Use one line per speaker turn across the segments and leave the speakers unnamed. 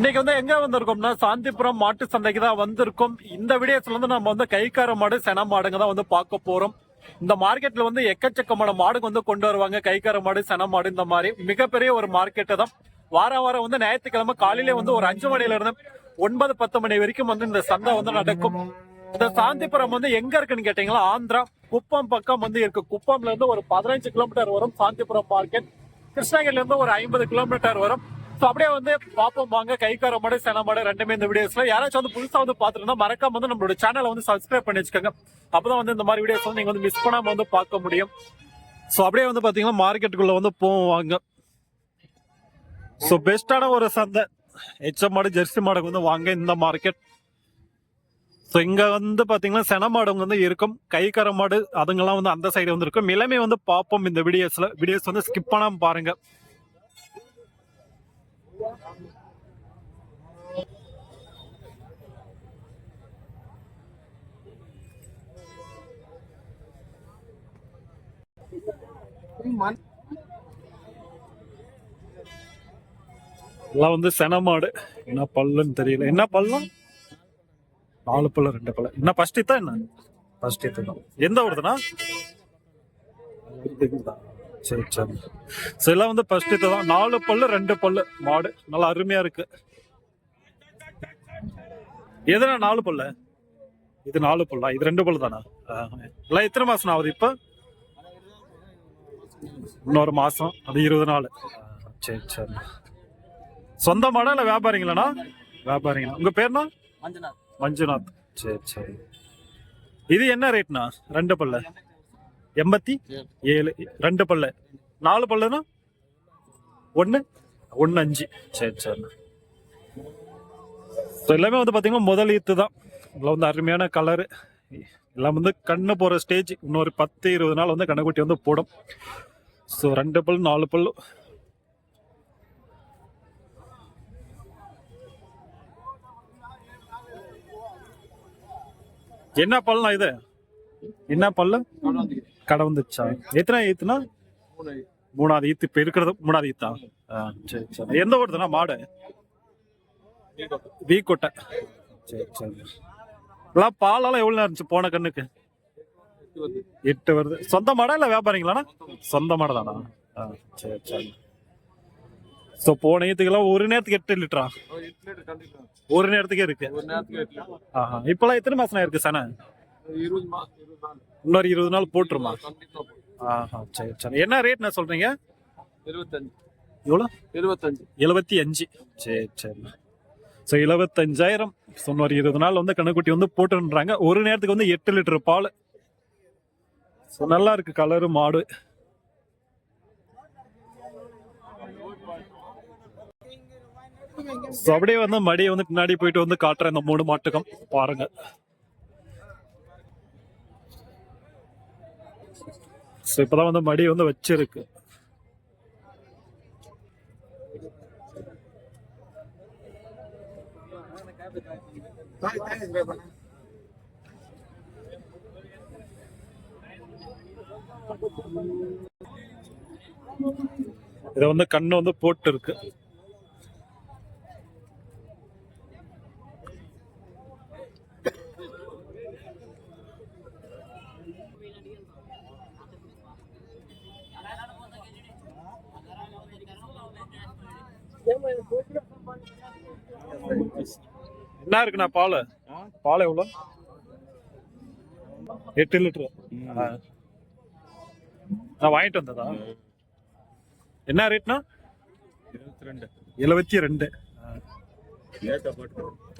இன்னைக்கு வந்து எங்க வந்திருக்கோம்னா சாந்திபுரம் மாட்டு சந்தைக்கு தான் வந்திருக்கோம். இந்த விடயத்துல வந்து நம்ம வந்து கைக்கார மாடு சென மாடுங்க தான் வந்து பார்க்க போறோம். இந்த மார்க்கெட்ல வந்து எக்கச்சக்கமான மாடுங்க வந்து கொண்டு வருவாங்க. கைக்கார மாடு சென மாடு இந்த மாதிரி மிகப்பெரிய ஒரு மார்க்கெட்டை தான். வாரம் வாரம் வந்து ஞாயிற்றுக்கிழமை காலையிலே வந்து ஒரு அஞ்சு மணில இருந்து ஒன்பது பத்து மணி வரைக்கும் வந்து இந்த சந்தை வந்து நடக்கும். இந்த சாந்திபுரம் வந்து எங்க இருக்குன்னு கேட்டீங்களா? ஆந்திரா. குப்பம் பக்கம் வந்து இருக்கு. குப்பம்ல இருந்து ஒரு பதினஞ்சு கிலோமீட்டர் வரும் சாந்திபுரம் மார்க்கெட். கிருஷ்ணகிரில இருந்து ஒரு ஐம்பது கிலோமீட்டர் வரும். ஸோ அப்படியே வந்து பார்ப்போம் வாங்க. கைக்கார மாடு சென மாடு ரெண்டுமே இந்த வீடியோஸ்ல யாராச்சும் வந்து புதுசா வந்து பார்த்துருந்தா மறக்காம வந்து நம்மளோட சேனலை வந்து சப்ஸ்கிரைப் பண்ணி வச்சுக்கோங்க. அப்பதான் வந்து இந்த மாதிரி வீடியோஸ் வந்து நீங்க வந்து மிஸ் பண்ணாம வந்து பார்க்க முடியும். ஸோ அப்படியே வந்து பாத்தீங்கன்னா மார்க்கெட்டுக்குள்ள வந்து போவோம் வாங்க. ஸோ பெஸ்டான ஒரு சந்தை. எச்ச மாடு ஜெர்சி மாடுக்கு வந்து வாங்க இந்த மார்க்கெட் ஸோ இங்க வந்து பாத்தீங்கன்னா சென மாடுங்க வந்து இருக்கும். கைக்கர மாடு அதுங்கெல்லாம் வந்து அந்த சைடு வந்து இருக்கும். எல்லாமே வந்து பார்ப்போம் இந்த வீடியோஸ்ல வீடியோஸ் வந்து ஸ்கிப் பண்ணாம பாருங்க. எல்லாம் வந்து செனமாடு என்ன பல்லுன்னு தெரியல. என்ன பல்லும் நாலு பல்லு ரெண்டு பல்லு. என்ன ஃபர்ஸ்ட் தான் என்ன? ஃபர்ஸ்ட் தான். எந்த ஊருதுண்ணா சரி சரி. ஸோ எல்லாம் வந்து ஃபர்ஸ்ட் தான். நாலு பல்லு ரெண்டு பல்லு. மாடு. நல்லா அருமையா இருக்கு. எதுனா நாலு பல்லு? இது நாலு பல்லா? இது ரெண்டு பல்லு தானா. எல்லாம் எத்தனை மாசம் ஆகுது இப்போ? இன்னொரு மாசம். அது இருபது நாள். சரி சரி. சொந்த மாடா இல்ல வியாபாரிங்களாண்ணா? வியாபாரிங்களா? உங்க பேர்னா
மஞ்சநாத்.
மஞ்சுநாத். சரி சரி. இது என்ன ரேட்னா ரெண்டு பல்ல. எண்பத்தி ஏழு. ரெண்டு பல்ல. நாலு பல்லுனா? ஒன்று ஒன்று அஞ்சு. சரி சரி. ஸோ எல்லாமே வந்து பார்த்தீங்கன்னா முதல் ஈத்து தான். இதில் வந்து அருமையான கலரு எல்லாம் வந்து கண்ணு போகிற ஸ்டேஜ் இன்னொரு பத்து இருபது நாள் வந்து கண்ணுக்குட்டி வந்து போடும். ஸோ ரெண்டு பல் நாலு பல் என்ன பல்லுனா இது? என்ன பல்லு? கடை வந்துச்சா எத்தனை ஈத்துனா? மூணாவது ஈத்து இப்ப இருக்கிறது மூணாவது ஈத்தா? சரி சரி. எந்த ஊருதுண்ணா? மாடு? வீக்கொட்டை. சரி சரி. எல்லாம் பாலெல்லாம் எவ்வளவு நேரம் இருந்துச்சு போன கண்ணுக்கு? எட்டு வருது. சொந்த மாடா இல்ல வியாபாரிங்களாண்ணா? சொந்த மாடு தானா சரி சரி. ஸோ போன ஈத்துக்கெல்லாம் ஒரு நேரத்துக்கு எட்டு லிட்டரா? ஒரு நேரத்துக்கே இருக்கு. இப்பெல்லாம் எத்தனை மாசம் இருக்கு சன? இன்னொரு இருபது நாள் போட்டுருமா? ஆஹா சரி சரி. என்ன ரேட் நான் சொல்றீங்க? எவ்வளோ?
இருபத்தஞ்சு.
எழுபத்தி அஞ்சு. சரி சரி. ஸோ எழுபத்தஞ்சாயிரம் ஸோ இன்னொரு இருபது நாள் வந்து கண்ணுக்குட்டி வந்து போட்டுன்றாங்க. ஒரு நேரத்துக்கு வந்து எட்டு லிட்டர் பால். ஸோ நல்லா இருக்கு கலரு மாடு. ஸோ அப்படியே வந்து மடியை வந்து பின்னாடி போயிட்டு வந்து காட்டுறேன் இந்த மூணு மாட்டுக்கும். பாருங்க. ஸோ இப்போதான் வந்து மடி வந்து வச்சிருக்கு. இதை வந்து கண்ணு வந்து போட்டு இருக்கு என்ன இருக்குண்ணா பால்? பால் எவ்வளோ? எட்டு லிட்டரு. நான் வாங்கிட்டு வந்ததா? என்ன ரேட்னா எழுபத்தி ரெண்டு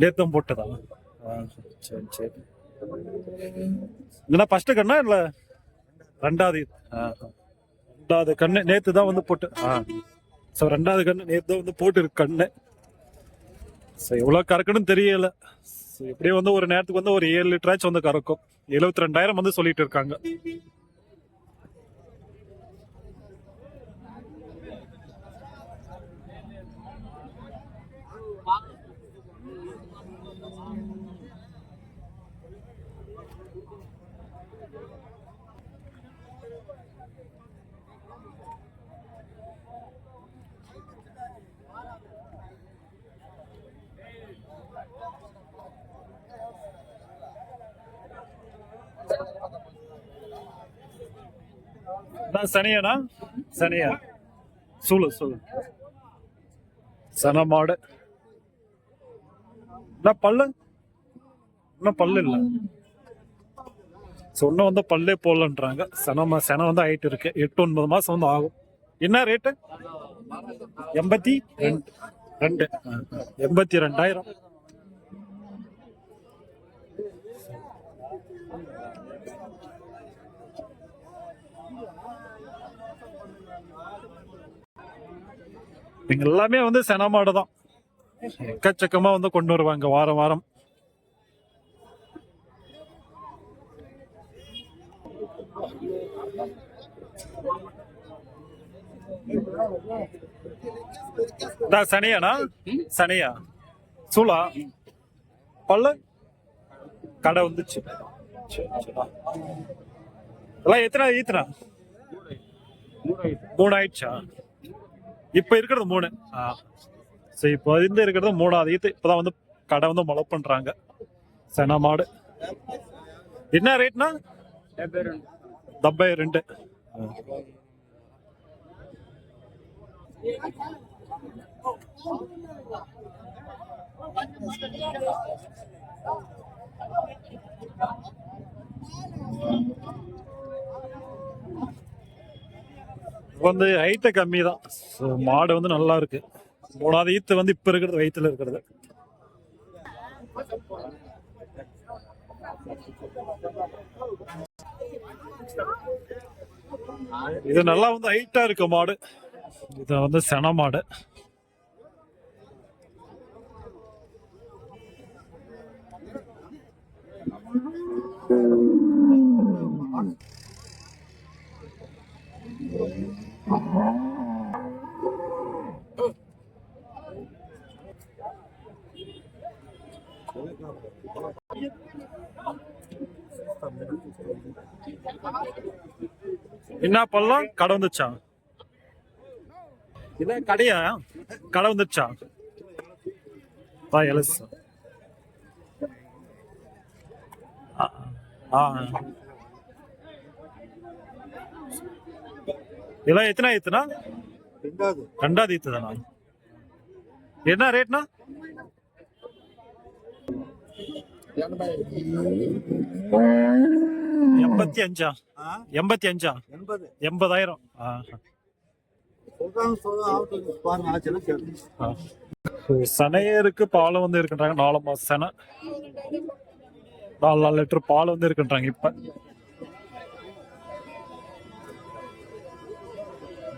நேத்தம் போட்டதா? சரி சரி. இல்லைன்னா ஃபர்ஸ்ட் கண்ணா இல்ல? ரெண்டாவது ரெண்டாவது கண்ணு நேத்து தான் வந்து போட்டு ஆ. ஸோ ரெண்டாவது கண்ணு நேத்து தான் வந்து போட்டு இருக்கு கண்ணு. ஸோ எவ்வளோ கறக்குன்னு தெரியல. ஸோ எப்படியே வந்து ஒரு நேரத்துக்கு வந்து ஒரு ஏழு லிட்டராச்சும் வந்து கறக்கும். எழுபத்தி ரெண்டாயிரம் வந்து சொல்லிட்டு இருக்காங்க. நான் சனியா? சூழு சொல்லு. சன மாடு. என்ன பல்லு? இன்னும் பல்லு இல்லை. சொன்ன வந்து பல்லே போடலன்றாங்க. சனமா சனம் வந்து ஆயிட்டு இருக்கு. எட்டு ஒன்பது மாசம் வந்து ஆகும். என்ன ரேட்டு எண்பத்தி ரெண்டு. ரெண்டு. எண்பத்தி ரெண்டாயிரம். இங்க எல்லாமே வந்து சென மாடு தான். எக்கச்சக்கமா வந்து கொண்டு வருவாங்க வாரம் வாரம். சனியாண்ணா? சனியா? சூளா பல்லு? கடை வந்துச்சு. சரி, சரி. எல்லாம் எத்தனை ஈத்தனா மூணு ஆயிடுச்சா இப்ப இருக்கிறது மூணு. ஆ. சரி இப்போ இருந்து இருக்கிறது மூணாவது. ஈத்து இப்பதான் வந்து கடை வந்து முளை பண்றாங்க. சென மாடு. என்ன ரேட்னா? டெబ్బై ரெண்டு. இப்போ வந்து ஹைட்டை கம்மி தான் ஸோ மாடு வந்து நல்லா இருக்கு. மூணாவது ஈத்து வந்து இப்ப இருக்கிறது வயிற்றுல இருக்கிறது. இது நல்லா வந்து ஹைட்டா இருக்கு மாடு. இது வந்து சென மாடு. என்ன பல்லாம் கடை வந்துச்சா இல்ல கடையா? கடை வந்துச்சா பா எலஸ் ஆ ஆ. இதெல்லாம் எத்தனை ஈத்துனா?
ரெண்டாவது.
ரெண்டாவது ஈத்து தானா? என்ன ரேட்னா? எண்பத்தி அஞ்சா? எண்பத்தி அஞ்சா?
எண்பது.
எண்பதாயிரம். சனையருக்கு பால் வந்து இருக்குன்றாங்க நாலு மாசம் சனை. நாலு நாலு லிட்டர் பால் வந்து இருக்குன்றாங்க இப்ப.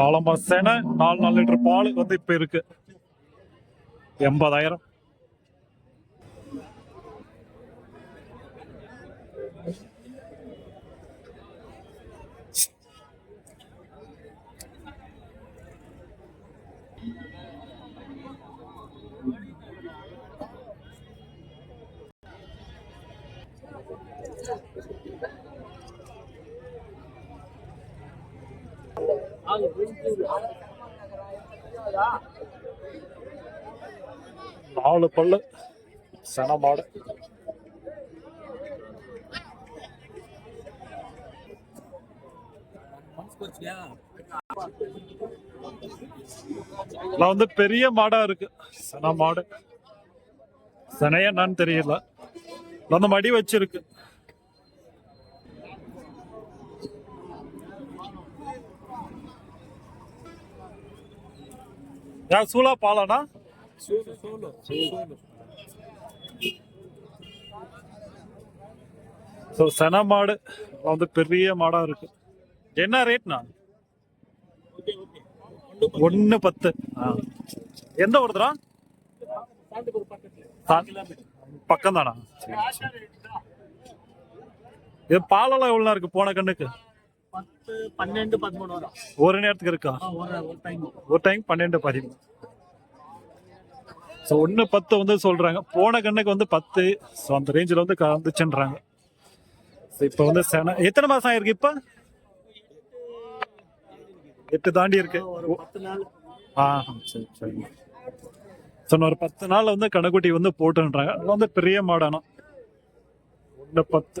நாலு மாசம் சனை நாலு நாலு லிட்டர் பால் வந்து இப்ப இருக்கு. எண்பதாயிரம். நாலு பல்லு. சன மாடு. நான் வந்து பெரிய மாடா இருக்கு. சன மாடு. சனையா என்னன்னு தெரியல. அந்த வந்து மடி வச்சிருக்கு. யா சூலா பாலானா? ஸோ சென மாடு வந்து பெரிய மாடாக இருக்கு. என்ன ரேட்னா ஒன்று பத்து. ஆ. எந்த ஒருத்தரா பக்கம் தானா இது பாலெல்லாம் எவ்வளோ இருக்கு போன கண்ணுக்கு?
பத்து பன்னெண்டு பதிமூணு வரும்.
ஒரு நேரத்துக்கு இருக்கா?
ஒரு டைம்
ஒரு டைம் பன்னெண்டு பதிமூணு. ஸோ ஒன்று பத்து வந்து சொல்றாங்க. போன கண்ணுக்கு வந்து பத்து. ஸோ அந்த ரேஞ்சில் வந்து கலந்துச்சுன்றாங்க. ஸோ இப்போ வந்து சென எத்தனை மாசம் ஆயிருக்கு இப்போ? எட்டு தாண்டி இருக்கு. ஆ சரி சரி. ஸோ ஒரு பத்து நாள் வந்து கணக்குட்டி வந்து போட்டுன்றாங்க. அது வந்து பெரிய மாடானா? ஒன்று பத்து.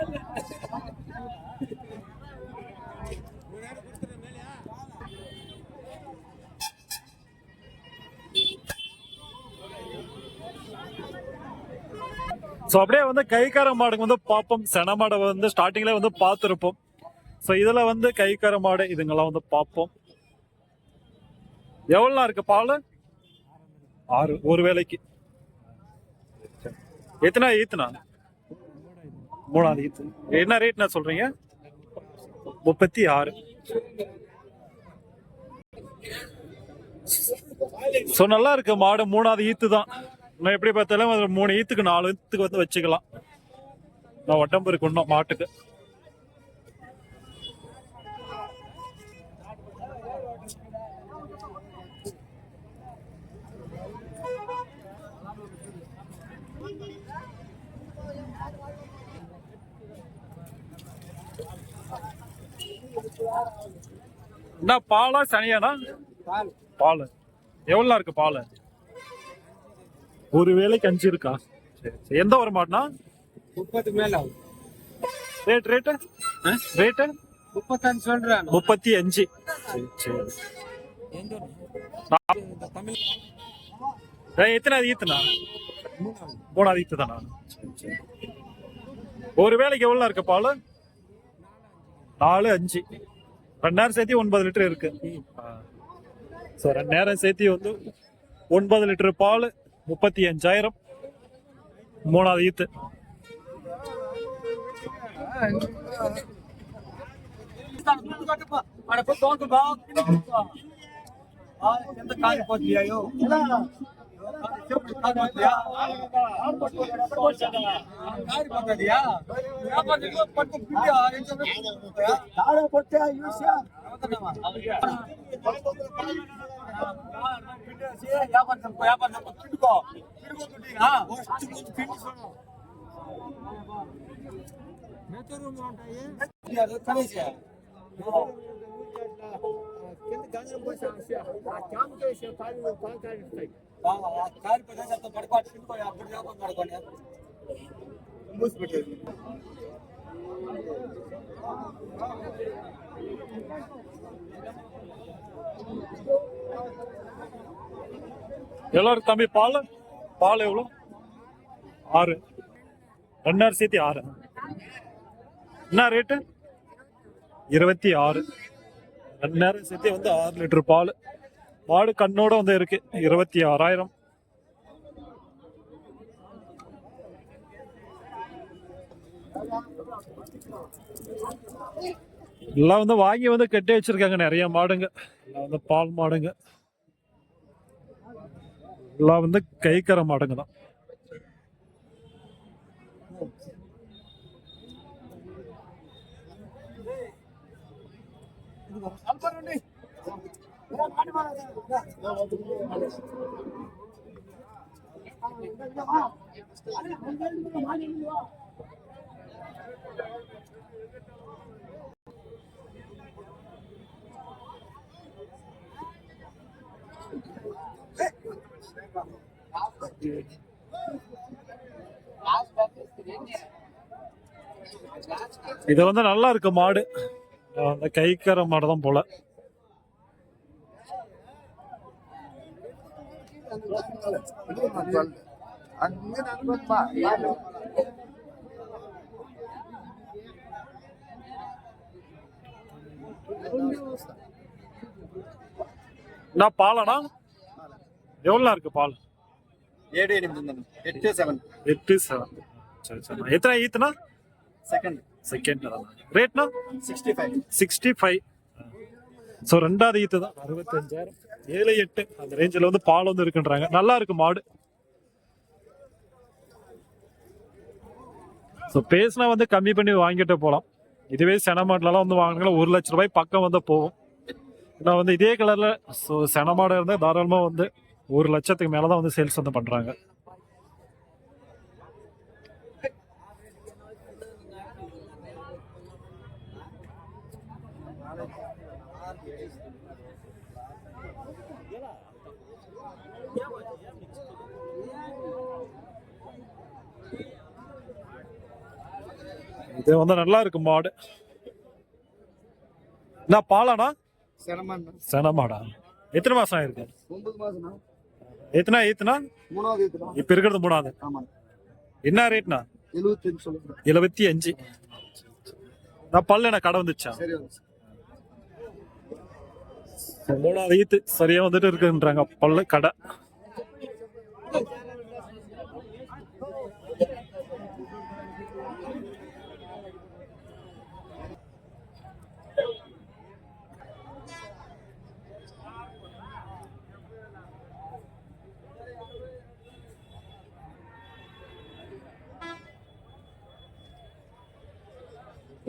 ஸோ அப்படியே வந்து கைக்கார மாடுங்க வந்து பார்ப்போம் சென மாடை வந்து ஸ்டார்டிங்ல வந்து பார்த்துருப்போம். ஸோ இதில் வந்து கைக்கார மாடு இதுங்கெல்லாம் வந்து பார்ப்போம் எவ்வளோ இருக்கு பால்? ஆறு ஒரு வேலைக்கு. எத்தனை ஈத்துனா? மூணாவது ஈத்து. என்ன ரேட்னா சொல்றீங்க? முப்பத்தி ஆறு. ஸோ நல்லா இருக்கு மாடு மூணாவது ஈத்து தான் நான் எப்படி பார்த்தாலும் ஒரு மூணு ஈத்துக்கு நாலு ஈத்துக்கு வந்து வச்சுக்கலாம். நான் உடம்பு இருக்கு இன்னும் மாட்டுக்கு. என்ன பாலா சனியானா? பால். எவ்வளோ இருக்கு பால்? ஒரு வேலைக்கு அஞ்சு இருக்கா சரி சரி. எந்த ஒரு மாடுனா
முப்பது மேல ஆகும்.
Rate rate? ரேட்டு?
முப்பத்தஞ்சு சொல்றேன்.
முப்பத்தி அஞ்சு. சரி சரி. எத்தனாவது ஈத்துனா? மூணாவது ஈத்து தானா. ஒரு வேலைக்கு எவ்வளோ இருக்கு பால்? நாலு அஞ்சு. ரெண்டு நேரம் சேர்த்து ஒன்பது லிட்டர் இருக்கு. ஸோ ரெண்டு நேரம் சேர்த்து வந்து ஒன்பது லிட்டர் பால். முப்பத்தி அஞ்சாயிரம். மூணாவது ஈத்து.
కింద గంజం
పోసి ఆ
క్యాంప్
చేసి కాలు కాలు కాలుస్తాయి
కాలు ప్రదేశంతో పడుకోవాలి తినుకోవాలి అప్పుడు చేపలు పడుకోండి
మూసిపెట్టేది
எல்லாரும் தம்பி பால் பால் எவ்வளோ ஆறு. ரெண்டாயிரம் சேர்த்தி ஆறு. என்ன ரேட்டு இருபத்தி ஆறு. ரெண்டாயிரம் சேர்த்தி சேர்த்து வந்து ஆறு லிட்டர் பால். மாடு கண்ணோட வந்து இருக்கு. இருபத்தி ஆறாயிரம். எல்லாம் வந்து வாங்கி வந்து கட்டி வச்சிருக்காங்க நிறைய மாடுங்க. எல்லாம் வந்து பால் மாடுங்க. எல்லாம் வந்து கைக்கர மாடுங்க தான். இது வந்து நல்லா இருக்கு மாடு. அந்த கைக்கர மாடு தான் போல நான் பாலனா எவ்வளோ இருக்கு பால்?
ఏడు ఎనిమిది ఉందండి ఎయిట్ సెవెన్
எட்டு செவன் சரி சரி எத்தனை ஈத்துனா
second
second ரேட்னா
sixty five
sixty five so ரெண்டாவது ஈத்து தான் அறுபத்தஞ்சாயிரம் ஏழு எட்டு அந்த ரேஞ்சில் வந்து பால் வந்து இருக்குன்றாங்க நல்லா இருக்கு மாடு ஸோ பேசினா வந்து கம்மி பண்ணி வாங்கிட்டு போகலாம் இதுவே சென மாடுலலாம் வந்து வாங்கினா ஒரு லட்ச ரூபாய் பக்கம் வந்து போகும் நான் வந்து இதே கலரில் ஸோ சென மாடு இருந்தால் தாராளமாக வந்து ஒரு லட்சத்துக்கு மேல தான் வந்து சேல்ஸ் வந்து பண்றாங்க. இது வந்து நல்லா இருக்கு மாடு. என்ன பாலானா
சிரமம்
சென மாடா எத்தனை மாசம் ஆயிருக்கு?
ஒன்பது மாசம்ண்ணா.
எத்தனா எத்தனா?
மூணாவது
இப்ப இருக்கிறது மூணாவது. என்ன ரேட்னா எழுபத்தி அஞ்சு நான் பல்லு என்ன கடை வந்துச்சா மூணாவது ஈத்து சரியா வந்துட்டு இருக்குன்றாங்க. பல்லு கடை.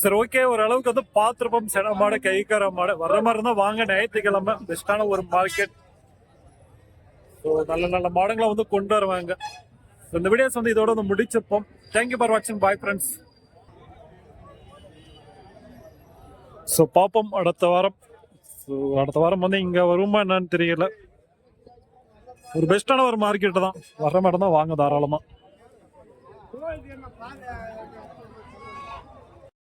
சரி ஓகே ஓரளவுக்கு வந்து பார்த்துருப்போம். சென மாடு கைக்கார மாடு வர்ற மாதிரி இருந்தா வாங்க ஞாயிற்றுக்கிழமை. பெஸ்டான ஒரு மார்க்கெட் ஸோ நல்ல நல்ல மாடுங்களை வந்து கொண்டு வருவாங்க. இந்த வீடியோஸ் வந்து இதோட வந்து முடிச்சிருப்போம். தேங்க்யூ ஃபார் வாட்சிங் பாய் ஃப்ரெண்ட்ஸ் ஸோ பார்ப்போம் அடுத்த வாரம். ஸோ அடுத்த வாரம் வந்து இங்கே வருமா என்னன்னு தெரியல. ஒரு பெஸ்ட்டான ஒரு மார்க்கெட்டு தான். வர்ற மாதிரி தான் வாங்க தாராளமாக